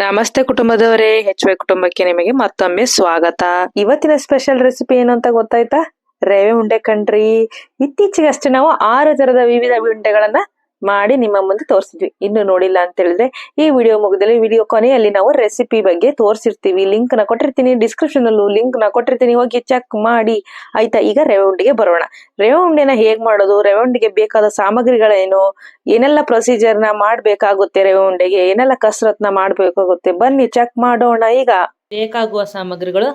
ನಮಸ್ತೆ ಕುಟುಂಬದವರೇ ಹೆಚ್ ವೈ ಕುಟುಂಬಕ್ಕೆ ನಿಮಗೆ ಮತ್ತೊಮ್ಮೆ ಸ್ವಾಗತ. ಇವತ್ತಿನ ಸ್ಪೆಷಲ್ ರೆಸಿಪಿ ಏನು ಅಂತ ಗೊತ್ತಾಯ್ತಾ? ರೇವೆ ಉಂಡೆ ಕಣ್ರಿ. ಇತ್ತೀಚೆಗಷ್ಟೇ ನಾವು ಆರು ತರದ ವಿವಿಧ ಉಂಡೆಗಳನ್ನ ಮಾಡಿ ನಿಮ್ಮ ಮುಂದೆ ತೋರಿಸಿದ್ವಿ. ಇನ್ನು ನೋಡಿಲ್ಲ ಅಂತ ಹೇಳಿದ್ರೆ ಈ ವಿಡಿಯೋ ಮುಗಿದಲ್ಲಿ ವಿಡಿಯೋ ಕೊನೆಯಲ್ಲಿ ನಾವು ರೆಸಿಪಿ ಬಗ್ಗೆ ತೋರಿಸಿರ್ತೀವಿ. ಲಿಂಕ್ನ ಕೊಟ್ಟಿರ್ತೀನಿ ಡಿಸ್ಕ್ರಿಪ್ಷನ್ ಅಲ್ಲೂ ಲಿಂಕ್ನ ಕೊಟ್ಟಿರ್ತೀನಿ. ಹೋಗಿ ಚೆಕ್ ಮಾಡಿ. ಆಯ್ತಾ? ಈಗ ರವೆ ಉಂಡೆಗೆ ಬರೋಣ. ರವೆ ಉಂಡೆನ ಹೇಗ್ ಮಾಡೋದು? ರವೆ ಬೇಕಾದ ಸಾಮಗ್ರಿಗಳೇನು? ಏನೆಲ್ಲ ಪ್ರೊಸೀಜರ್ನ ಮಾಡ್ಬೇಕಾಗುತ್ತೆ ರವೆ ಉಂಡೆಗೆ? ಏನೆಲ್ಲ ನ ಮಾಡ್ಬೇಕಾಗುತ್ತೆ? ಬನ್ನಿ ಚೆಕ್ ಮಾಡೋಣ ಈಗ. ಬೇಕಾಗುವ ಸಾಮಗ್ರಿಗಳು.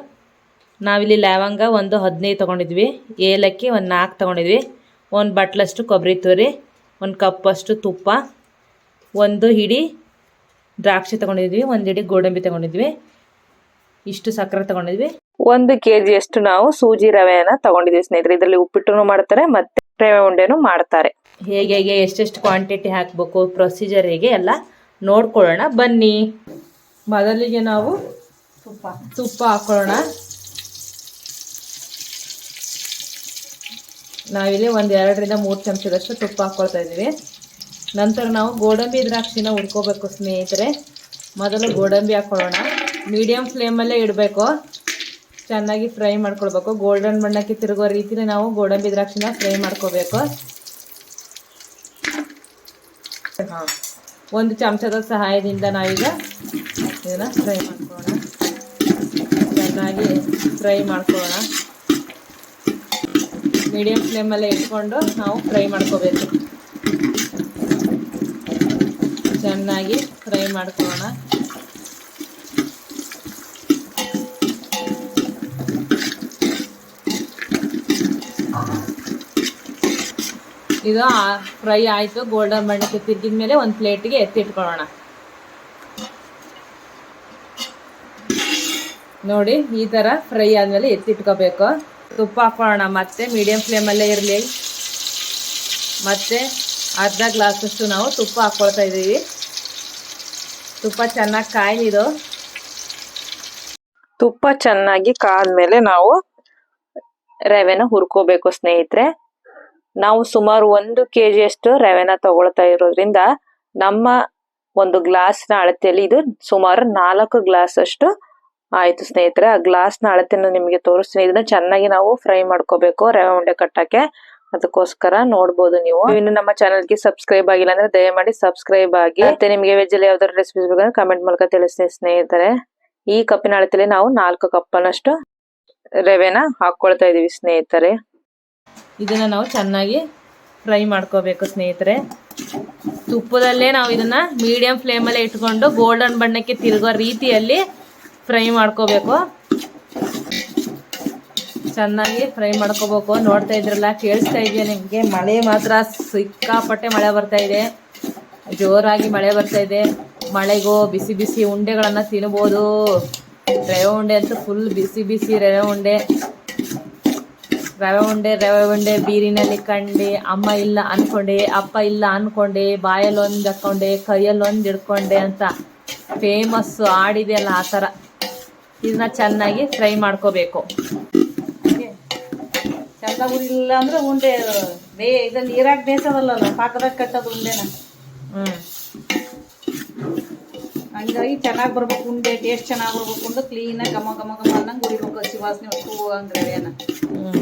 ನಾವಿಲ್ಲಿ ಲವಂಗ ಒಂದು ಹದಿನೈದು ತೊಗೊಂಡಿದ್ವಿ. ಏಲಕ್ಕಿ ಒಂದು ನಾಲ್ಕು ತೊಗೊಂಡಿದ್ವಿ. ಒಂದು ಬಟ್ಲಷ್ಟು ಕೊಬ್ಬರಿ ತುರಿ. ಒಂದು ಕಪ್ಪಷ್ಟು ತುಪ್ಪ ಒಂದು ಹಿಡಿ ದ್ರಾಕ್ಷಿ ತಗೊಂಡಿದ್ವಿ ಒಂದು ಹಿಡಿ ಗೋಡಂಬಿ ತಗೊಂಡಿದ್ವಿ. ಇಷ್ಟು ಸಕ್ಕರೆ ತಗೊಂಡಿದ್ವಿ. ಒಂದು ಕೆಜಿ ಅಷ್ಟು ನಾವು ಸೂಜಿ ರವೆಯನ್ನ ತಗೊಂಡಿದ್ದೀವಿ ಸ್ನೇಹಿತರೆ. ಇದರಲ್ಲಿ ಉಪ್ಪಿಟ್ಟು ಮಾಡ್ತಾರೆ ಮತ್ತೆ ರವೆ ಉಂಡೆನು ಮಾಡ್ತಾರೆ. ಹೇಗೆ ಹೇಗೆ ಎಷ್ಟೆಷ್ಟು ಕ್ವಾಂಟಿಟಿ ಹಾಕಬೇಕು ಪ್ರೊಸೀಜರ್ ಹೇಗೆ ಎಲ್ಲ ನೋಡ್ಕೊಳ್ಳೋಣ. ಬನ್ನಿ. ಮೊದಲಿಗೆ ನಾವು ತುಪ್ಪ ತುಪ್ಪ ಹಾಕೊಳ್ಳೋಣ ನಾವಿಲ್ಲಿ ಒಂದು ಎರಡರಿಂದ ಮೂರು ಚಮಚದಷ್ಟು ತುಪ್ಪ ಹಾಕ್ಕೊಳ್ತಾ ಇದ್ದೀವಿ. ನಂತರ ನಾವು ಗೋಡಂಬಿ ದ್ರಾಕ್ಷಿನ ಹುರ್ಕೋಬೇಕು ಸ್ನೇಹಿತರೆ. ಮೊದಲು ಗೋಡಂಬಿ ಹಾಕ್ಕೊಳ್ಳೋಣ ಮೀಡಿಯಮ್ ಫ್ಲೇಮಲ್ಲೇ ಇಡಬೇಕು. ಚೆನ್ನಾಗಿ ಫ್ರೈ ಮಾಡ್ಕೊಳ್ಬೇಕು. ಗೋಲ್ಡನ್ ಬಣ್ಣಕ್ಕೆ ತಿರುಗೋ ರೀತಿಲಿ ನಾವು ಗೋಡಂಬಿ ದ್ರಾಕ್ಷಿನ ಫ್ರೈ ಮಾಡ್ಕೋಬೇಕು. ಹಾಂ. ಒಂದು ಚಮಚದ ಸಹಾಯದಿಂದ ನಾವೀಗ ಇದನ್ನು ಫ್ರೈ ಮಾಡ್ಕೊಳ್ಳೋಣ ಚೆನ್ನಾಗಿ ಫ್ರೈ ಮಾಡ್ಕೊಳ್ಳೋಣ ಮೀಡಿಯಮ್ ಫ್ಲೇಮಲ್ಲೇ ಇಟ್ಕೊಂಡು ನಾವು ಫ್ರೈ ಮಾಡ್ಕೋಬೇಕು. ಚೆನ್ನಾಗಿ ಫ್ರೈ ಮಾಡ್ಕೊಳ್ಳೋಣ. ಇದು ಫ್ರೈ ಆಯಿತು ಗೋಲ್ಡನ್ ಬಣ್ಣಕ್ಕೆ ತಿರ್ಗಿದ ಮೇಲೆ ಒಂದು ಪ್ಲೇಟಿಗೆ ಎತ್ತಿಟ್ಕೊಳ್ಳೋಣ ನೋಡಿ, ಈ ಥರ ಫ್ರೈ ಆದಮೇಲೆ ಎತ್ತಿಟ್ಕೋಬೇಕು ತುಪ್ಪ ಹಾಕೊಳ್ಳೋಣ ಮತ್ತೆ ಮೀಡಿಯಂ ಫ್ಲೇಮಲ್ಲೇ ಇರಲಿ. ಮತ್ತೆ ಅರ್ಧ ಗ್ಲಾಸಷ್ಟು ನಾವು ತುಪ್ಪ ಹಾಕ್ಕೊಳ್ತಾ ಇದ್ದೀವಿ. ತುಪ್ಪ ಚೆನ್ನಾಗಿ ಕಾಯ್ದಿದು ತುಪ್ಪ ಚೆನ್ನಾಗಿ ಕಾದ್ಮೇಲೆ ನಾವು ರವೆನ ಹುರ್ಕೋಬೇಕು ಸ್ನೇಹಿತರೆ. ನಾವು ಸುಮಾರು ಒಂದು ಕೆ ಜಿಯಷ್ಟು ರವೆನ ತಗೊಳ್ತಾ ಇರೋದ್ರಿಂದ ನಮ್ಮ ಒಂದು ಗ್ಲಾಸ್ನ ಅಳತೆಯಲ್ಲಿ ಇದು ಸುಮಾರು ನಾಲ್ಕು ಗ್ಲಾಸ್ ಅಷ್ಟು ಆಯ್ತು ಸ್ನೇಹಿತರೆ, ಆ ಗ್ಲಾಸ್ನ ಅಳತೆನ ನಿಮಗೆ ತೋರಿಸ್ತೀನಿ. ಇದನ್ನ ಚೆನ್ನಾಗಿ ನಾವು ಫ್ರೈ ಮಾಡ್ಕೋಬೇಕು, ರವೆ ಉಂಡೆ ಕಟ್ಟಕ್ಕೆ. ಅದಕ್ಕೋಸ್ಕರ ನೋಡ್ಬೋದು ನೀವು. ಇನ್ನು ನಮ್ಮ ಚಾನಲ್ಗೆ ಸಬ್ಸ್ಕ್ರೈಬ್ ಆಗಿಲ್ಲ ಅಂದ್ರೆ ದಯಮಾಡಿ ಸಬ್ಸ್ಕ್ರೈಬ್ ಆಗಿ. ಮತ್ತೆ ನಿಮಗೆ ವೆಜ್ ಅಲ್ಲಿ ಯಾವ್ದಾದ್ರು ರೆಸಿಪೀಸ್ ಬೇಕಂದ್ರೆ ಕಮೆಂಟ್ ಮೂಲಕ ತಿಳಿಸ್ತೀನಿ ಸ್ನೇಹಿತರೆ. ಈ ಕಪ್ಪಿನ ಅಳತೆಯಲ್ಲಿ ನಾವು ನಾಲ್ಕು ಕಪ್ಪನಷ್ಟು ರವೆನ ಹಾಕೊಳ್ತಾ ಇದೀವಿ ಸ್ನೇಹಿತರೆ. ಇದನ್ನ ನಾವು ಚೆನ್ನಾಗಿ ಫ್ರೈ ಮಾಡ್ಕೋಬೇಕು ಸ್ನೇಹಿತರೆ. ತುಪ್ಪದಲ್ಲೇ ನಾವು ಇದನ್ನ ಮೀಡಿಯಂ ಫ್ಲೇಮಲ್ಲೇ ಇಟ್ಕೊಂಡು ಗೋಲ್ಡನ್ ಬಣ್ಣಕ್ಕೆ ತಿರುಗೋ ರೀತಿಯಲ್ಲಿ ಫ್ರೈ ಮಾಡ್ಕೋಬೇಕು. ಚೆನ್ನಾಗಿ ಫ್ರೈ ಮಾಡ್ಕೋಬೇಕು. ನೋಡ್ತಾ ಇದ್ರಲ್ಲ, ಕೇಳಿಸ್ತಾ ಇದೆಯಾ ನಿಮಗೆ? ಮಳೆ ಮಾತ್ರ ಸಿಕ್ಕಾಪಟ್ಟೆ ಮಳೆ ಬರ್ತಾ ಇದೆ. ಜೋರಾಗಿ ಮಳೆ ಬರ್ತಾ ಇದೆ. ಮಳೆಗೂ ಬಿಸಿ ಬಿಸಿ ಉಂಡೆಗಳನ್ನು ತಿನ್ಬೋದು. ರವೆ ಉಂಡೆ ಅಂತೂ ಫುಲ್ ಬಿಸಿ ಬಿಸಿ ರವೆ ಉಂಡೆ. ರವೆ ಉಂಡೆ ರವೆ ಉಂಡೆ ಬೀರಿನಲ್ಲಿ ಕಂಡೆ. ಅಮ್ಮ ಇಲ್ಲ ಅನ್ಕೊಂಡೆ, ಅಪ್ಪ ಇಲ್ಲ ಅನ್ಕೊಂಡೆ ಬಾಯಲ್ಲಿ ಒಂದು ಹಾಕ್ಕೊಂಡೆ ಕೈಯಲ್ಲಿ ಒಂದು ಹಿಡ್ಕೊಂಡೆ ಅಂತ ಫೇಮಸ್ ಹಾಡಿದೆಯಲ್ಲ ಆ ಥರ ಇದನ್ನ ಚೆನ್ನಾಗಿ ಫ್ರೈ ಮಾಡ್ಕೋಬೇಕು. ಚಂದ ಉರಿಲಿಲ್ಲ ಅಂದ್ರೆ ಉಂಡೆ ಬೇ ಇದು ನೀರಾಗ ಬೇಸದಲ್ಲ ಪಾಕದಾಗ ಕಟ್ಟೋದು ಉಂಡೆನ? ಹ್ಞೂ ಹಂಗಾಗಿ ಚೆನ್ನಾಗಿ ಬರ್ಬೇಕು ಉಂಡೆ ಟೇಸ್ಟ್ ಚೆನ್ನಾಗಿ ಬರ್ಬೇಕು ಅಂದ್ರೆ ಕ್ಲೀನಾಗಿ ಘಮ ಘಮ ಗಮ ಅನ್ನಂಗೆ ಉರಿಬೇಕು ಹಸಿ ವಾಸನೆ ಅಂದ್ರೆ ರವೆನ ಹ್ಞೂ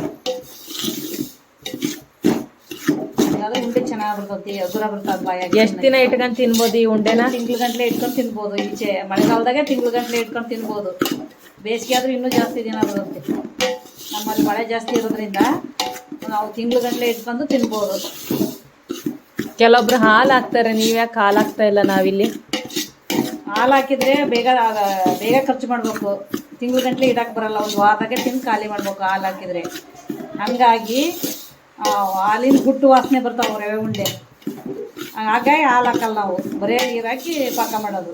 ಬರ್ತದ ಎಷ್ಟು ದಿನ ಇಟ್ಕೊಂಡು ತಿನ್ಬೋದು ಈ ಉಂಡೆನ? ತಿಂಗ್ಳು ಗಂಟ್ಲೆ ಇಟ್ಕೊಂಡು ತಿನ್ಬೋದು ಈಚೆ ಮಳೆಗಾಲದಾಗೆ ತಿಂಗಳ ಗಂಟ್ಲೆ ಇಟ್ಕೊಂಡು ತಿನ್ಬೋದು. ಬೇಸಿಗೆ ಆದ್ರೂ ಇನ್ನೂ ಜಾಸ್ತಿ ದಿನ ಬರುತ್ತೆ. ನಮ್ಮಲ್ಲಿ ಮಳೆ ಜಾಸ್ತಿ ಇರೋದ್ರಿಂದ ನಾವು ತಿಂಗಳು ಗಂಟ್ಲೆ ಇಟ್ಕೊಂಡು ತಿನ್ಬೋದು. ಕೆಲವೊಬ್ರು ಹಾಲು ಹಾಕ್ತಾರೆ ನೀವ್ಯಾಕೆ ಹಾಲು ಹಾಕ್ತಾ ಇಲ್ಲ ನಾವಿಲ್ಲಿ? ಹಾಲು ಹಾಕಿದ್ರೆ ಬೇಗ ಬೇಗ ಖರ್ಚು ಮಾಡಬೇಕು. ತಿಂಗಳು ಗಂಟ್ಲೆ ಇಡಕ್ಕೆ ಬರಲ್ಲ ಒಂದು ವಾರದಾಗೆ ತಿಂದು ಖಾಲಿ ಮಾಡ್ಬೇಕು ಹಾಲು ಹಾಕಿದ್ರೆ. ಹಂಗಾಗಿ ಹಾಲಿನ ಗುಟ್ಟು ವಾಸನೆ ಬರ್ತಾವೆ ರವೆ ಉಂಡೆ. ಹಾಗಾಗಿ ಹಾಲು ಹಾಕಲ್ಲ ನಾವು. ಬರೇ ನೀರು ಹಾಕಿ ಪಾಕ ಮಾಡೋದು.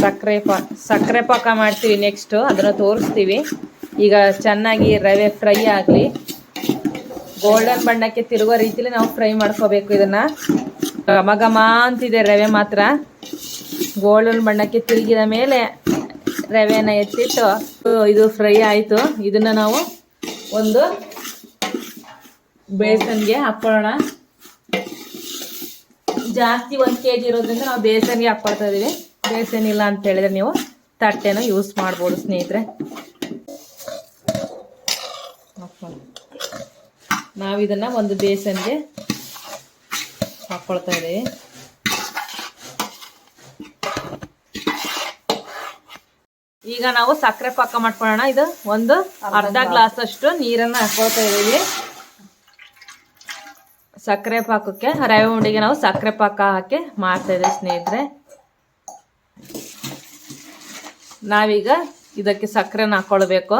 ಸಕ್ಕರೆ ಪಾ ಸಕ್ಕರೆ ಪಾಕ ಮಾಡ್ತೀವಿ ನೆಕ್ಸ್ಟು ಅದನ್ನು ತೋರಿಸ್ತೀವಿ. ಈಗ ಚೆನ್ನಾಗಿ ರವೆ ಫ್ರೈ ಆಗಲಿ. ಗೋಲ್ಡನ್ ಬಣ್ಣಕ್ಕೆ ತಿರುಗೋ ರೀತಿಲಿ ನಾವು ಫ್ರೈ ಮಾಡ್ಕೋಬೇಕು ಇದನ್ನು. ಘಮ ಘಮ ಅಂತಿದೆ ರವೆ ಮಾತ್ರ. ಗೋಲ್ಡನ್ ಬಣ್ಣಕ್ಕೆ ತಿರುಗಿದ ಮೇಲೆ ರವೆನ ಎತ್ತಿಟ್ಟು ಇದು ಫ್ರೈ ಆಯಿತು. ಇದನ್ನು ನಾವು ಒಂದು ಬೇಸನ್ಗೆ ಹಾಕೊಳ್ಳೋಣ. ಜಾಸ್ತಿ ಒಂದು ಕೆ ಜಿ ಇರೋದ್ರಿಂದ ನಾವು ಬೇಸನ್ಗೆ ಹಾಕ್ಕೊಳ್ತಾ ಇದೀವಿ ಇಲ್ಲ ಅಂತ ಹೇಳಿದ್ರೆ ನೀವು ತಟ್ಟೆನ ಯೂಸ್ ಮಾಡ್ಬೋದು ಸ್ನೇಹಿತರೆ. ನಾವಿದನ್ನು ಒಂದು ಬೇಸನ್ಗೆ ಹಾಕೊಳ್ತಾ ಇದ್ದೀವಿ. ಈಗ ನಾವು ಸಕ್ಕರೆ ಪಾಕ ಮಾಡ್ಕೊಳ್ಳೋಣ. ಇದು ಒಂದು ಅರ್ಧ ಗ್ಲಾಸ್ ಅಷ್ಟು ನೀರನ್ನ ಹಾಕೊಳ್ತಾ ಇದ್ದೀವಿ. ಸಕ್ಕರೆ ಪಾಕಕ್ಕೆ, ರವೆ ಉಂಡಿಗೆ ನಾವು ಸಕ್ಕರೆ ಪಾಕ ಹಾಕಿ ಮಾಡ್ತಾ ಇದ್ದೀವಿ ಸ್ನೇಹಿತರೆ. ನಾವೀಗ ಇದಕ್ಕೆ ಸಕ್ಕರೆನ ಹಾಕ್ಕೊಳ್ಬೇಕು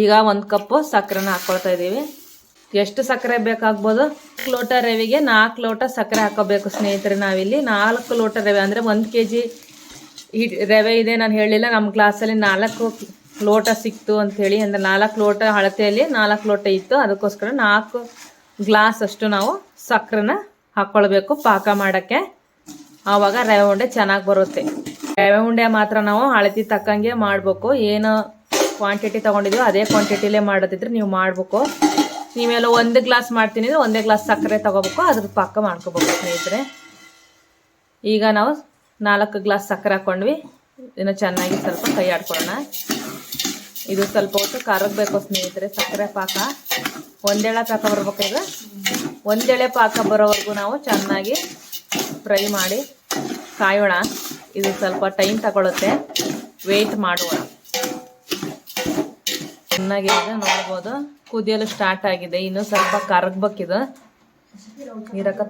ಈಗ ಒಂದು ಕಪ್ಪು ಸಕ್ಕರೆನ ಹಾಕ್ಕೊಳ್ತಾ ಇದ್ದೀವಿ. ಎಷ್ಟು ಸಕ್ಕರೆ ಬೇಕಾಗ್ಬೋದು? ಲೋಟ ರವೆಗೆ ನಾಲ್ಕು ಲೋಟ ಸಕ್ಕರೆ ಹಾಕೋಬೇಕು ಸ್ನೇಹಿತರೆ ನಾವಿಲ್ಲಿ. ನಾಲ್ಕು ಲೋಟ ರವೆ ಅಂದರೆ ಒಂದು ಕೆ ಜಿ ರವೆ ಇದೆ, ನಾನು ಹೇಳಿಲ್ಲ ನಮ್ಮ ಗ್ಲಾಸಲ್ಲಿ ನಾಲ್ಕು ಲೋಟ ಸಿಕ್ತು ಅಂಥೇಳಿ ಅಂದರೆ ನಾಲ್ಕು ಲೋಟ ಅಳತೆಯಲ್ಲಿ ನಾಲ್ಕು ಲೋಟ ಇತ್ತು. ಅದಕ್ಕೋಸ್ಕರ ನಾಲ್ಕು ಗ್ಲಾಸ್ ಅಷ್ಟು ನಾವು ಸಕ್ಕರೆನ ಹಾಕ್ಕೊಳ್ಬೇಕು ಪಾಕ ಮಾಡೋಕ್ಕೆ. ಆವಾಗ ರವೆ ಉಂಡೆ ಚೆನ್ನಾಗಿ ಬರುತ್ತೆ. ರವೆ ಉಂಡೆ ಮಾತ್ರ ನಾವು ಅಳತಿ ತಕ್ಕಂಗೆ ಮಾಡಬೇಕು. ಏನು ಕ್ವಾಂಟಿಟಿ ತೊಗೊಂಡಿದ್ವಿ ಅದೇ ಕ್ವಾಂಟಿಟಿಲೇ ಮಾಡೋದಿದ್ರೆ ನೀವು ಮಾಡಬೇಕು. ನೀವೆಲ್ಲ ಒಂದು ಗ್ಲಾಸ್ ಮಾಡ್ತೀನಿ ಅಂದರೆ ಒಂದೇ ಗ್ಲಾಸ್ ಸಕ್ಕರೆ ತೊಗೋಬೇಕು, ಅದ್ರ ಪಾಕ ಮಾಡ್ಕೋಬೇಕು ಸ್ನೇಹಿತರೆ. ಈಗ ನಾವು ನಾಲ್ಕು ಗ್ಲಾಸ್ ಸಕ್ಕರೆ ಹಾಕ್ಕೊಂಡ್ವಿ ಇನ್ನು ಚೆನ್ನಾಗಿ ಸ್ವಲ್ಪ ಕೈ ಆಡ್ಕೊಳ್ಳೋಣ. ಇದು ಸ್ವಲ್ಪ ಹೊತ್ತು ಕರಗಬೇಕು ಸ್ನೇಹಿತರೆ, ಸಕ್ಕರೆ ಪಾಕ. ಒಂದೆಳೆ ಪಾಕ ಬರ್ಬೇಕು ಈಗ ಒಂದೆಳೆ ಪಾಕ ಬರೋವರೆಗೂ ನಾವು ಚೆನ್ನಾಗಿ ಫ್ರೈ ಮಾಡಿ ಕಾಯೋಣ. ಇದು ಸ್ವಲ್ಪ ಟೈಮ್ ತಗೊಳುತ್ತೆ. ವೆಯ್ಟ್ ಮಾಡೋಣ ಚೆನ್ನಾಗಿ ನೋಡ್ಬೋದು. ಕುದಿಯಲು ಸ್ಟಾರ್ಟ್ ಆಗಿದೆ. ಇನ್ನು ಸ್ವಲ್ಪ ಕರಗ್ಬೇಕಿದು ನೀರಕ್ಕ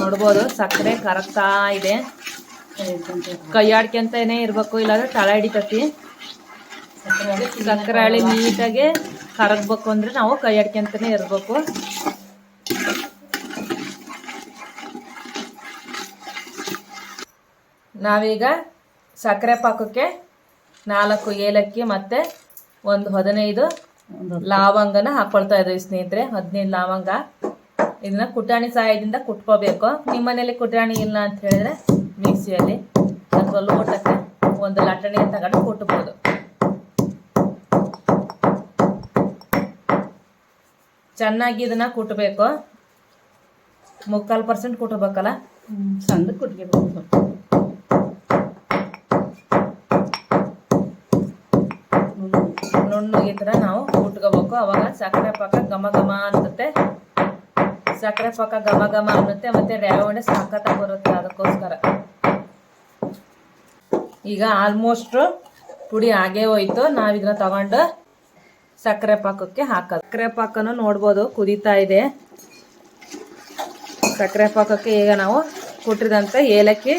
ನೋಡ್ಬೋದು. ಸಕ್ಕರೆ ಕರಗ್ತಾ ಇದೆ. ಕೈ ಏನೇ ಇರ್ಬೇಕು. ಇಲ್ಲಾಂದ್ರೆ ತಳ ಹಿಡಿತತಿ. ಸಕ್ಕರೆ ನೀಟಾಗೆ ನೀಟಾಗಿ ಕರಗ್ಬೇಕು ಅಂದ್ರೆ ನಾವು ಕೈ ಆಡ್ಕೊಂತಾನೆ ಇರ್ಬೇಕು. ನಾವೀಗ ಸಕ್ಕರೆ ಪಾಕಕ್ಕೆ ನಾಲ್ಕು ಏಲಕ್ಕಿ ಮತ್ತೆ ಒಂದು ಹದಿನೈದು ಲವಂಗನ ಹಾಕೊಳ್ತಾ ಇದ್ದೀವಿ ಸ್ನೇಹಿತರೆ. ಹದಿನೈದು ಲವಂಗ. ಇದನ್ನ ಕುಟಾಣಿ ಸಹಾಯದಿಂದ ಕುಟ್ಕೋಬೇಕು. ನಿಮ್ಮ ಮನೇಲಿ ಕುಟಾಣಿ ಇಲ್ಲ ಅಂತ ಹೇಳಿದ್ರೆ ಮಿಕ್ಸಿಯಲ್ಲಿ. ಅಥವಾ ಲೋಟಕ್ಕೆ ಒಂದು ಲಟ್ಟಣಿ ತಗೊಂಡು ಕುಟ್ಬೋದು. ಚೆನ್ನಾಗಿ ಇದನ್ನ ಕುಟ್ಟಬೇಕು ಮುಕ್ಕಾಲು ಪರ್ಸೆಂಟ್ ಕುಟ್ಬೇಕಲ್ಲ ಸಣ್ಣ ಕುಟ್ಬೇಕು ನುಣ್ಣಗೆ ಈ ಥರ ನಾವು ಕುಟ್ಕೋಬೇಕು. ಅವಾಗ ಸಕ್ಕರೆ ಪಾಕ ಘಮ ಘಮ ಅನ್ನುತ್ತೆ. ಸಕ್ಕರೆ ಪಾಕ ಘಮ ಘಮ ಅನ್ನುತ್ತೆ ಮತ್ತೆ ರೇವಣೆ ಉಂಡೆ ಬರುತ್ತೆ ಅದಕ್ಕೋಸ್ಕರ. ಈಗ ಆಲ್ಮೋಸ್ಟ್ ಪುಡಿ ಆಗೇ ಹೋಯ್ತು. ನಾವು ಇದನ್ನ ತಗೊಂಡು ಸಕ್ಕರೆ ಪಾಕಕ್ಕೆ ಹಾಕೋದು. ಸಕ್ಕರೆ ಪಾಕನು ನೋಡ್ಬೋದು, ಕುದೀತಾ ಇದೆ. ಸಕ್ಕರೆ ಪಾಕಕ್ಕೆ ಈಗ ನಾವು ಕುಟ್ಟಿದಂಥ ಏಲಕ್ಕಿ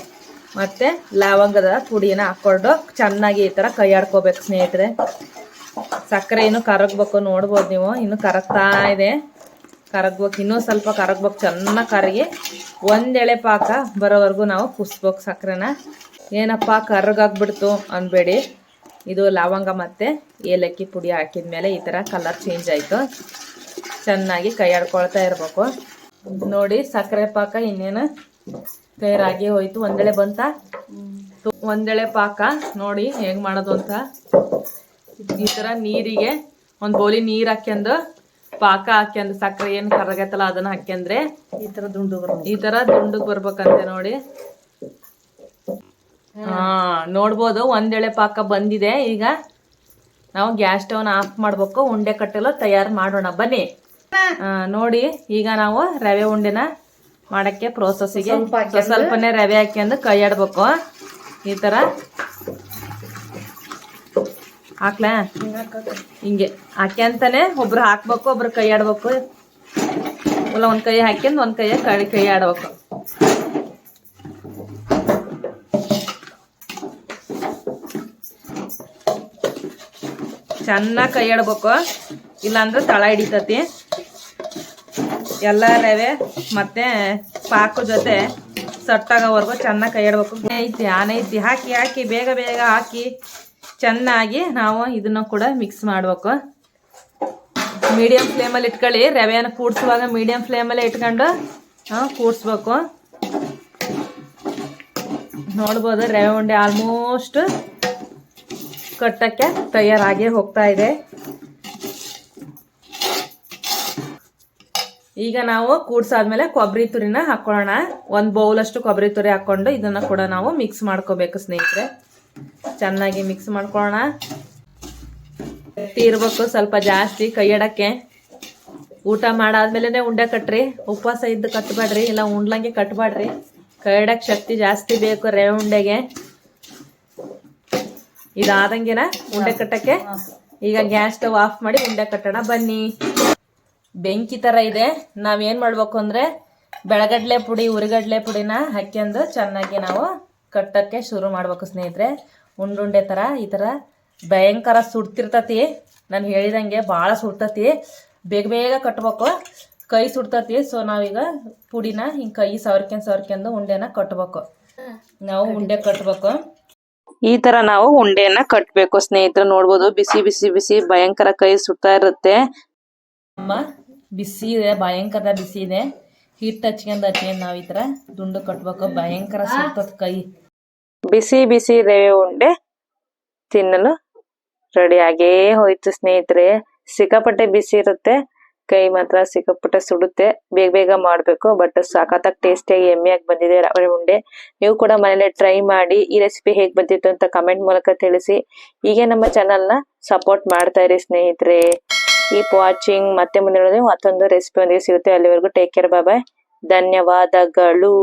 ಮತ್ತು ಲವಂಗದ ಪುಡಿನ ಹಾಕ್ಕೊಂಡು ಚೆನ್ನಾಗಿ ಈ ಥರ ಕೈ ಆಡ್ಕೋಬೇಕು ಸ್ನೇಹಿತರೆ. ಸಕ್ಕರೆ ಇನ್ನೂ ಕರಗಬೇಕು, ನೋಡ್ಬೋದು ನೀವು. ಇನ್ನು ಕರಗ್ತಾ ಇದೆ. ಕರಗ್ಬೇಕು, ಇನ್ನೂ ಸ್ವಲ್ಪ ಕರಗ್ಬೇಕು, ಚೆನ್ನಾಗಿ ಕರಗಿ ಒಂದೆಳೆ ಪಾಕ ಬರೋವರೆಗೂ ನಾವು ಕುಸ್ಬೇಕು ಸಕ್ಕರೆನ. ಏನಪ್ಪ ಕರಗಾಗ್ಬಿಡ್ತು ಅನ್ಬೇಡಿ. ಇದು ಲವಂಗ ಮತ್ತು ಏಲಕ್ಕಿ ಪುಡಿ ಹಾಕಿದ ಮೇಲೆ ಈ ಥರ ಕಲರ್ ಚೇಂಜ್ ಆಯಿತು. ಚೆನ್ನಾಗಿ ಕೈ ಆಡ್ಕೊಳ್ತಾ ಇರಬೇಕು. ನೋಡಿ ಸಕ್ಕರೆ ಪಾಕ ಇನ್ನೇನು ತಯಾರಾಗಿ ಹೋಯ್ತು. ಒಂದೆಳೆ ಬಂತ? ಒಂದೆಳೆ ಪಾಕ. ನೋಡಿ ಹೆಂಗೆ ಮಾಡೋದು ಅಂತ. ಈ ಥರ ನೀರಿಗೆ ಒಂದು ಬೋಲಿ ನೀರು ಹಾಕ್ಯಂದು ಪಾಕ ಹಾಕ್ಯಂದು ಸಕ್ಕರೆ ಏನು ಕರಗತ್ತಲ್ಲ ಅದನ್ನ ಹಾಕ್ಯಂದ್ರೆ ಈ ಥರ ದುಂಡು ಈ ತರ ದುಂಡಗೆ ಬರ್ಬೇಕಂತೆ ನೋಡಿ. ನೋಡ್ಬೋದು. ಒಂದೆಳೆ ಪಾಕ ಬಂದಿದೆ. ಈಗ ನಾವು ಗ್ಯಾಸ್ ಸ್ಟವ್ನ ಆಫ್ ಮಾಡ್ಬೇಕು. ಉಂಡೆ ಕಟ್ಟಲು ತಯಾರು ಮಾಡೋಣ. ಬನ್ನಿ. ನೋಡಿ. ಈಗ ನಾವು ರವೆ ಉಂಡೆನ ಮಾಡಕ್ಕೆ ಪ್ರೋಸೆಸ್ಸಿಗೆ ಸ್ವಲ್ಪ ಸ್ವಲ್ಪನೇ ರವೆ ಹಾಕ್ಯಂದು ಕೈ ಆಡ್ಬೇಕು. ಈ ತರ. ಹಾಕ್ಲಾ? ಹಿಂಗೆ. ಹಾಕ್ಯಂತಾನೆ ಒಬ್ರು ಹಾಕ್ಬೇಕು ಒಬ್ರು ಕೈ ಆಡ್ಬೇಕು. ಇಲ್ಲ ಒಂದ್ ಕೈ ಹಾಕ್ಯಂದ್ ಒಂದ್ ಕೈಯ ಕೈ ಕೈ ಆಡ್ಬೇಕು. ಚೆನ್ನಾಗಿ ಕೈ ಇಡ್ಬೇಕು ಇಲ್ಲಾಂದ್ರೆ ತಳ ಹಿಡಿತತಿ. ಎಲ್ಲ ರವೆ ಮತ್ತೆ ಪಾಕು ಜೊತೆ ಸಟ್ಟಾಗೋವರೆಗೂ ಚೆನ್ನಾಗಿ ಕೈ ಇಡ್ಬೇಕು ಐತಿ ಆನೈತಿ ಹಾಕಿ ಹಾಕಿ, ಬೇಗ ಬೇಗ ಹಾಕಿ ಚೆನ್ನಾಗಿ ನಾವು ಇದನ್ನು ಕೂಡ ಮಿಕ್ಸ್ ಮಾಡ್ಬೇಕು. ಮೀಡಿಯಂ ಫ್ಲೇಮಲ್ಲಿ ಇಟ್ಕೊಳ್ಳಿ. ರವೆನ ಕೂಡಿಸುವಾಗ ಮೀಡಿಯಂ ಫ್ಲೇಮಲ್ಲೇ ಇಟ್ಕೊಂಡು ಕೂಡಿಸ್ಬೇಕು. ನೋಡ್ಬೋದು, ರವೆ ಉಂಡೆ ಆಲ್ಮೋಸ್ಟ್ ಕಟ್ಟಕ್ಕೆ ತಯಾರಾಗಿ ಹೋಗ್ತಾ ಇದೆ. ಈಗ ನಾವು ಕೂಡ್ಸಾದ್ಮೇಲೆ ಕೊಬ್ಬರಿ ತುರಿನ ಹಾಕೊಳ್ಳೋಣ. ಒಂದು ಬೌಲಷ್ಟು ಕೊಬ್ಬರಿ ತುರಿ ಹಾಕೊಂಡು ಇದನ್ನ ಕೂಡ ನಾವು ಮಿಕ್ಸ್ ಮಾಡ್ಕೋಬೇಕು ಸ್ನೇಹಿತರೆ. ಚೆನ್ನಾಗಿ ಮಿಕ್ಸ್ ಮಾಡ್ಕೊಳ್ಳೋಣ. ತೀರ್ಬೇಕು ಸ್ವಲ್ಪ ಜಾಸ್ತಿ ಕೈಯಡಕ್ಕೆ ಊಟ ಮಾಡಾದ್ಮೇಲೆ ಉಂಡೆ ಕಟ್ರಿ. ಉಪವಾಸ ಇದ್ದು ಕಟ್ಬೇಡ್ರಿ, ಇಲ್ಲ ಉಂಡ್ಲಂಗೆ ಕಟ್ಬೇಡ್ರಿ. ಕೈಯಡಕ್ಕೆ ಶಕ್ತಿ ಜಾಸ್ತಿ ಬೇಕು ರವೆ ಉಂಡೆಗೆ. ಇದಾದಂಗೆನ ಉಂಡೆ ಕಟ್ಟಕ್ಕೆ. ಈಗ ಗ್ಯಾಸ್ ಸ್ಟವ್ ಆಫ್ ಮಾಡಿ ಉಂಡೆ ಕಟ್ಟೋಣ. ಬನ್ನಿ. ಬೆಂಕಿ ಥರ ಇದೆ. ನಾವೇನು ಮಾಡ್ಬೇಕು ಅಂದರೆ ಬೆಳಗಡ್ಲೆ ಪುಡಿ ಉರಿಗಡ್ಲೆ ಪುಡಿನ ಹಾಕ್ಯಂದು ಚೆನ್ನಾಗಿ ನಾವು ಕಟ್ಟಕ್ಕೆ ಶುರು ಮಾಡ್ಬೇಕು ಸ್ನೇಹಿತರೆ. ಉಂಡುಂಡೆ ಥರ ಈ ಥರ ಭಯಂಕರ ಸುಡ್ತಿರ್ತತಿ. ನಾನು ಹೇಳಿದಂಗೆ ಭಾಳ ಸುಡ್ತತಿ. ಬೇಗ ಬೇಗ ಕಟ್ಬೇಕು. ಕೈ ಸುಡ್ತತಿ. ಸೊ ನಾವೀಗ ಪುಡಿನ ಹಿಂಗೆ ಕೈ ಸವರ್ಕ್ಯಂಡ್ ಸವರ್ಕ್ಯಂದು ಉಂಡೆನ ಕಟ್ಬೇಕು. ನಾವು ಉಂಡೆ ಕಟ್ಬೇಕು. ಈ ತರ ನಾವು ಉಂಡೆಯನ್ನ ಕಟ್ಬೇಕು. ಸ್ನೇಹಿತರು ನೋಡ್ಬೋದು ಬಿಸಿ ಬಿಸಿ ಬಿಸಿ ಭಯಂಕರ ಕೈ ಸುಡ್ತಾ ಇರುತ್ತೆ. ಅಮ್ಮ ಬಿಸಿ ಇದೆ ಭಯಂಕರ ಬಿಸಿ ಇದೆ. ಹಿಟ್ಟು ಹಚ್ಕೊಂಡ್ ಹಚ್ಕೊಂಡ್ ನಾವ್ ಈ ತರ ದುಂಡು ಕಟ್ಬೇಕು. ಭಯಂಕರ ಸುಡ್ತದ ಕೈ. ಬಿಸಿ ಬಿಸಿ ರವೆ ಉಂಡೆ ತಿನ್ನಲು ರೆಡಿ ಆಗೇ ಹೋಯ್ತು ಸ್ನೇಹಿತರೆ. ಸಿಕ್ಕಾಪಟ್ಟೆ ಬಿಸಿ ಇರುತ್ತೆ. ಕೈ ಮಾತ್ರ ಸಿಕ್ಕಾಪಟ್ಟೆ ಸುಡುತ್ತೆ. ಬೇಗ ಬೇಗ ಮಾಡಬೇಕು ಬಟ್ ಸಖತ್ತಾಗಿ ಟೇಸ್ಟಿಯಾಗಿ ಎಮ್ಮೆಯಾಗಿ ಬಂದಿದೆ ರವೆ ಉಂಡೆ. ನೀವು ಕೂಡ ಮನೇಲಿ ಟ್ರೈ ಮಾಡಿ, ಈ ರೆಸಿಪಿ ಹೇಗ್ ಬಂದಿತ್ತು ಅಂತ ಕಮೆಂಟ್ ಮೂಲಕ ತಿಳಿಸಿ. ಹೀಗೆ ನಮ್ಮ ಚಾನಲ್ನ ಸಪೋರ್ಟ್ ಮಾಡ್ತಾ ಇರಿ ಸ್ನೇಹಿತರೆ. ಕೀಪ್ ವಾಚಿಂಗ್ ಮತ್ತೆ ಮುಂದೆ ಮತ್ತೊಂದು ರೆಸಿಪಿ ಒಂದಿಗೆ ಸಿಗುತ್ತೆ. ಅಲ್ಲಿವರೆಗೂ ಟೇಕ್ ಕೇರ್ ಬಾಯ್ ಧನ್ಯವಾದಗಳು.